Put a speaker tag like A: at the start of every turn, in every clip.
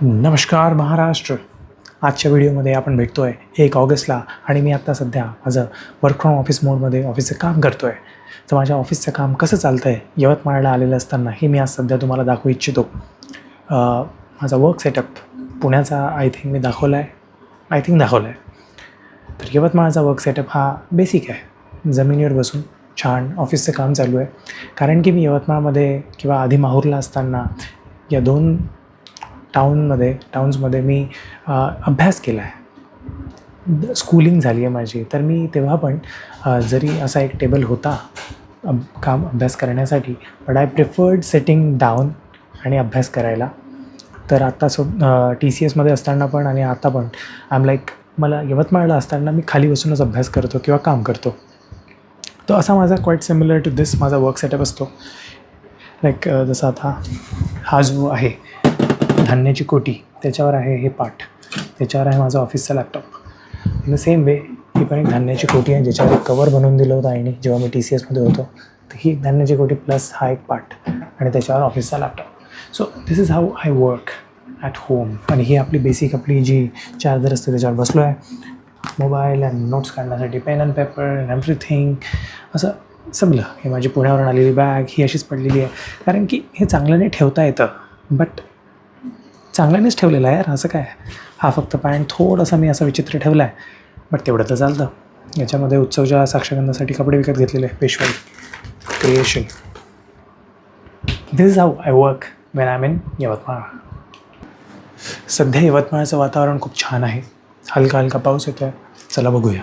A: नमस्कार महाराष्ट्र. आजच्या व्हिडिओमध्ये आपण भेटतो आहे एक ऑगस्टला आणि मी आत्ता सध्या माझं वर्क फ्रॉम ऑफिस मोडमध्ये ऑफिसचं काम करतो आहे तर माझ्या ऑफिसचं काम कसं चालतं आहे यवतमाळला आलेलं असताना हे मी आज सध्या तुम्हाला दाखवू इच्छितो. माझा वर्क सेटअप पुण्याचा आय थिंक मी दाखवला आहे आय थिंक दाखवला आहे तर यवतमाळचा वर्क सेटअप हा बेसिक आहे. जमिनीवर बसून छान ऑफिसचं काम चालू आहे. कारण की मी यवतमाळमध्ये किंवा आधी माहूरला असताना या दोन टाऊनमध्ये टाउन्समध्ये मी अभ्यास केला आहे. स्कूलिंग झाली आहे माझी. तर मी तेव्हा पण जरी असा एक टेबल होता अब काम अभ्यास करण्यासाठी but I preferred setting down आणि अभ्यास करायला. तर आत्ता सो टी सी एसमध्ये असताना पण आणि आता पण आय एम लाईक मला यवतमाळला असताना मी खाली बसूनच अभ्यास करतो किंवा काम करतो. तो असा माझा क्वाईट सिमिलर टू दिस माझा वर्क सेटअप असतो. लाईक जसं आता हा जो आहे धान्याची कोटी त्याच्यावर आहे हे पाठ. त्याच्यावर आहे माझा ऑफिसचा laptop in the same way ही पण एक धान्याची कोटी आहे ज्याच्यावर एक कवर बनवून दिलं होतं आईने जेव्हा मी टी सी एसमध्ये होतो. तर ही धान्याची कोटी प्लस हा एक पाठ आणि त्याच्यावर ऑफिसचा laptop so this is how I work at home आणि ही आपली बेसिक आपली जी चार्जर असते त्याच्यावर बसलो आहे मोबाईल अँड नोट्स काढण्यासाठी pen and paper and everything असं संपलं हे माझी पुण्यावरून आलेली बॅग ही अशीच पडलेली आहे. कारण की हे चांगल्याने ठेवता येतं. बट चांगल्यानेच ठेवलेला आहे यार असं काय? हा फक्त पॅन्ट थोडासा मी असा विचित्र ठेवला आहे बट तेवढं तर चालतं. याच्यामध्ये उत्सवच्या साक्षगंधासाठी कपडे विकत घेतलेले Peshwai. Creation this is how I work when I mean Yavatmal. सध्या यवतमाळचं वातावरण खूप छान आहे. हलका हलका पाऊस येतो आहे चला बघूया.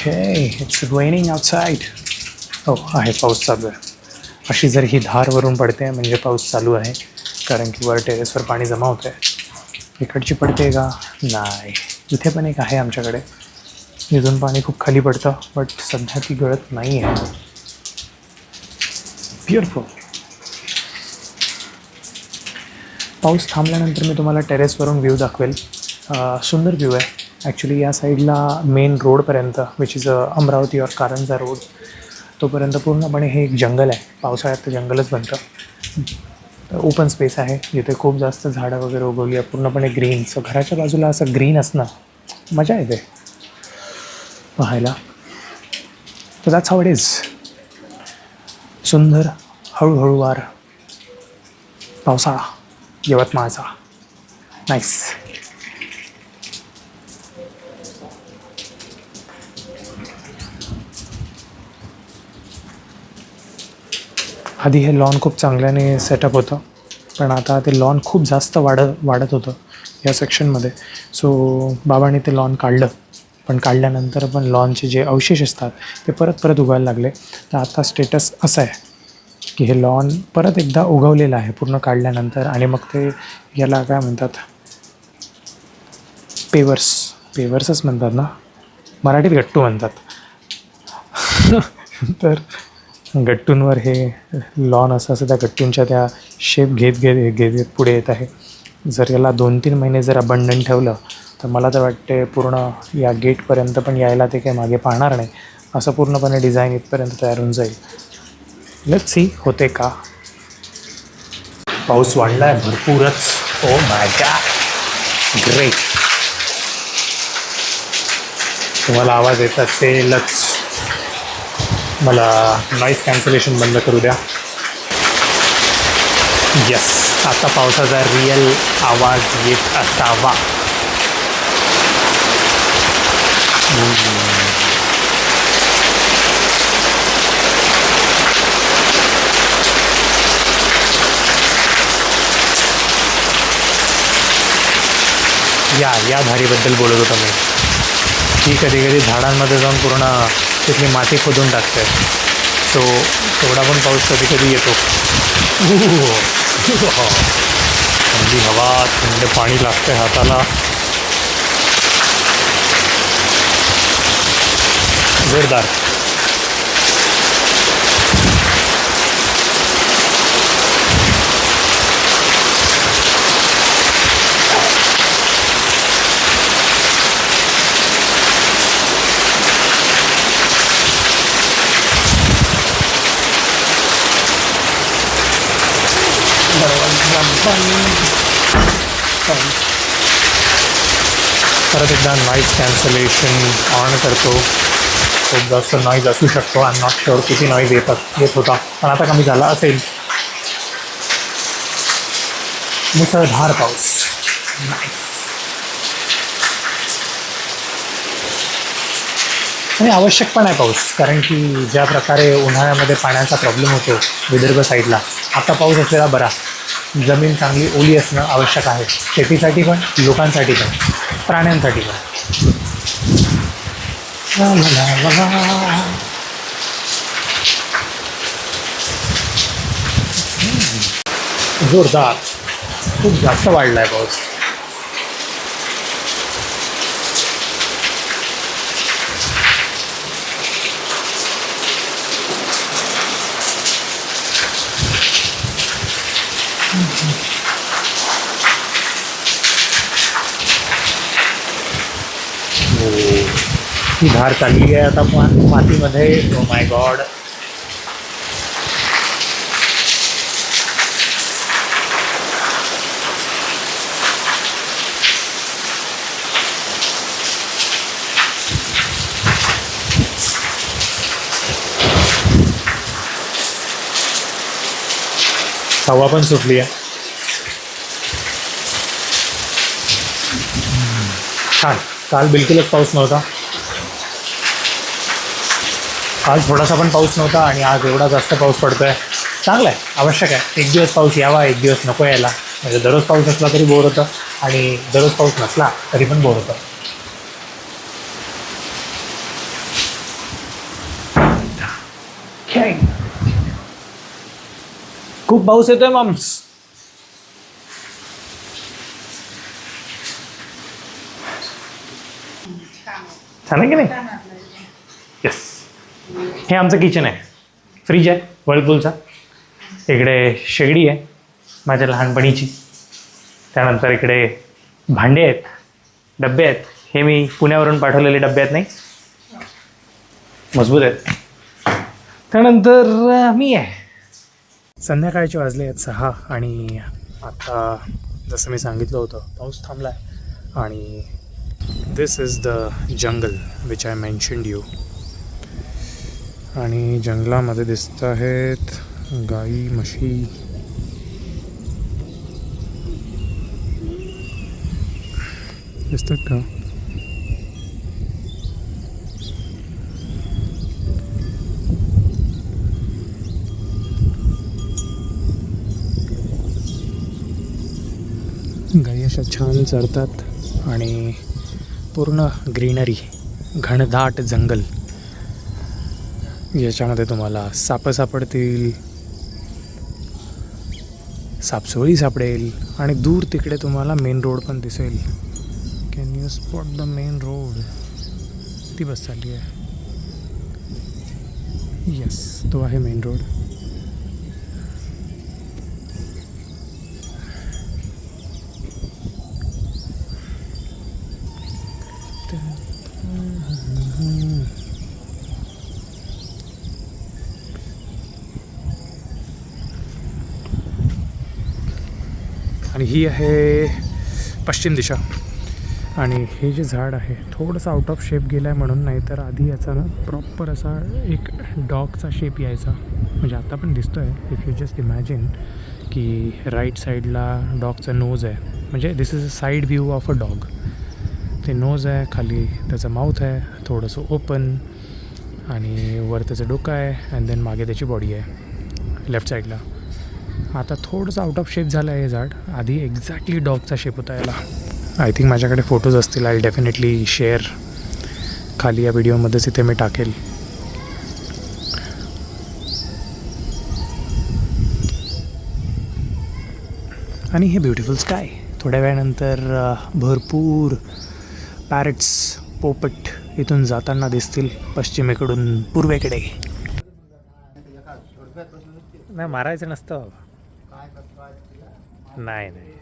A: Okay, it's raining outside. हो आहे पाऊस चालू आहे. अशी जर ही धार वरून पडते म्हणजे पाऊस चालू आहे कारण की वर टेरेसवर पाणी जमा होतं आहे इकडची पडते का? नाही. इथे पण एक आहे आमच्याकडे. इथून पाणी खूप खाली पडतं बट सध्या ती गळत नाही आहे. ब्युटिफुल पाऊस थांबल्यानंतर मी तुम्हाला टेरेसवरून व्ह्यू दाखवेल. सुंदर व्ह्यू आहे. ॲक्च्युली या साईडला मेन रोडपर्यंत विच इज अमरावती और कारंजा रोड तोपर्यंत पूर्णपणे हे एक जंगल आहे. पावसाळ्यात तर जंगलच बनतं. ओपन स्पेस आहे. जिथे खूप जास्त झाडं वगैरे उगवली आहे पूर्णपणे ग्रीन सो घराच्या बाजूला असं ग्रीन असणं मजा येते. पाहायला. तर दॅट्स हाव इट इज सुंदर हळूहळू वार. पावसाळा. यवतमाळचा. नाईस आधी हे लॉन खूप चांगल्याने सेटअप होतं पण आता ते लॉन खूप जास्त वाढत वाढत होतं या सेक्शनमध्ये सो बाबांनी ते लॉन काढलं पण काढल्यानंतर पण लॉनचे जे अवशेष असतात ते परत परत उगायला लागले. तर आता स्टेटस असं आहे की हे लॉन परत एकदा उगवलेलं आहे पूर्ण काढल्यानंतर. आणि मग ते याला काय म्हणतात? पेवर्स पेवर्सच म्हणतात ना? मराठीत गट्टू म्हणतात. तर गट्टूंवर हे लॉन असं असं त्या गट्टूंच्या त्या शेप घेत घेत घेत घेत पुढे येत आहे. जर याला दोन तीन महिने जर अबंडन ठेवलं तर मला तर वाटते पूर्ण या गेटपर्यंत पण यायला ते काही मागे पाहणार नाही. असं पूर्णपणे डिझाईन इथपर्यंत तयार होऊन जाईल. लेट सी होते का? पाऊस वाढला आहे भरपूरच ओ माय ग्रेट तुम्हाला आवाज येत असेलच. मला नॉईस कॅन्सलेशन बंद करू द्या. यस आता पावसाचा रिअल आवाज येत असावा. या या धारीबद्दल बोलत होतो मी. ती कधी कधी झाडांमध्ये जाऊन पूर्ण तिथली माती खोदून टाकते. सो तेवढा पण पाऊस कधी कधी येतो थंडी हवा थंड पाणी लागते हाताला. जोरदार. परत एकदा नॉईज कॅन्सलेशन ऑन करतो. खूप जास्त नॉईज असू शकतो. आय एम नॉट शुअर किती नॉईज येतात येत होता. पण आता कमी झाला असेल. मुसळधार पाऊस. आणि आवश्यक पण आहे पाऊस. कारण की ज्या प्रकारे उन्हाळ्यामध्ये पाण्याचा प्रॉब्लेम होतो विदर्भ साईडला आता पाऊस असलेला बरा. जमीन चांगली ओली असणं आवश्यक आहे. शेतीसाठी पण लोकांसाठी पण प्राण्यांसाठी पण. जोरदार. खूप जास्त वाढला आहे पाऊस. हो. ही धार चालली आहे आता पण मातीमध्ये. ओ माय गॉड हवा पण सुटली आहे. छान. काल बिलकुलच पाऊस नव्हता. आज थोडासा पण पाऊस नव्हता आणि आज एवढा जास्त पाऊस पडतोय. चांगला आहे आवश्यक आहे. एक दिवस पाऊस यावा एक दिवस नको यायला. म्हणजे दररोज पाऊस असला तरी बोर होतं आणि दररोज पाऊस नसला तरी पण बोर होतं. Okay. खूप पाऊस येतोय माम्स छान आहे की नाही? येस हे आमचं किचन आहे. फ्रीज आहे वर्लपूलचा इकडे शेगडी आहे माझ्या लहानपणीची. त्यानंतर इकडे भांडे आहेत डबे आहेत. हे मी पुण्यावरून पाठवलेले डबे आहेत नाही. मजबूत आहेत. त्यानंतर मी आहे. संध्याकाळचे वाजले आहेत सहा आणि आता जसं मी सांगितलं होतं पाऊस थांबला आहे आणि this is the jungle which I mentioned you आणि जंगलामध्ये दिसत आहेत गाई म्हशी. दिसतात का गाई अशा छान चरतात आणि पूर्ण ग्रीनरी घनदाट जंगल. याच्यामध्ये तुम्हाला सापं सापडतील सापसोळी सापडेल आणि दूर तिकडे तुम्हाला मेन रोड पण दिसेल. Can you spot the main road ती बस चालली आहे. येस तो आहे मेन रोड आणि ही आहे पश्चिम दिशा. आणि हे जे झाड आहे थोडंसं आउट ऑफ शेप गेलं आहे म्हणून नाही तर आधी याचा ना प्रॉपर असा एक डॉगचा शेप यायचा. म्हणजे आता पण दिसतो आहे इफ यू जस्ट इमॅजिन की राईट साईडला डॉगचा नोज आहे. म्हणजे this is a side view of a dog ते नोज आहे खाली त्याचं माउथ आहे थोडंसं ओपन आणि वर त्याचं डोकं आहे अँड देन मागे त्याची बॉडी आहे लेफ्ट साईडला आता थोडंसं आउट ऑफ शेप झालं आहे हे झाड. आधी एक्झॅक्टली डॉगचा शेप होता याला. आय थिंक माझ्याकडे फोटोज असतील. आय डेफिनेटली शेअर खाली या व्हिडिओमध्येच इथे मी टाकेल. आणि हे ब्युटिफुल स्काय थोड्या वेळानंतर भरपूर पॅरेट्स पोपट इथून जाताना दिसतील पश्चिमेकडून पूर्वेकडे. नाही मारायचं नसतं बाबा. नाही नाही.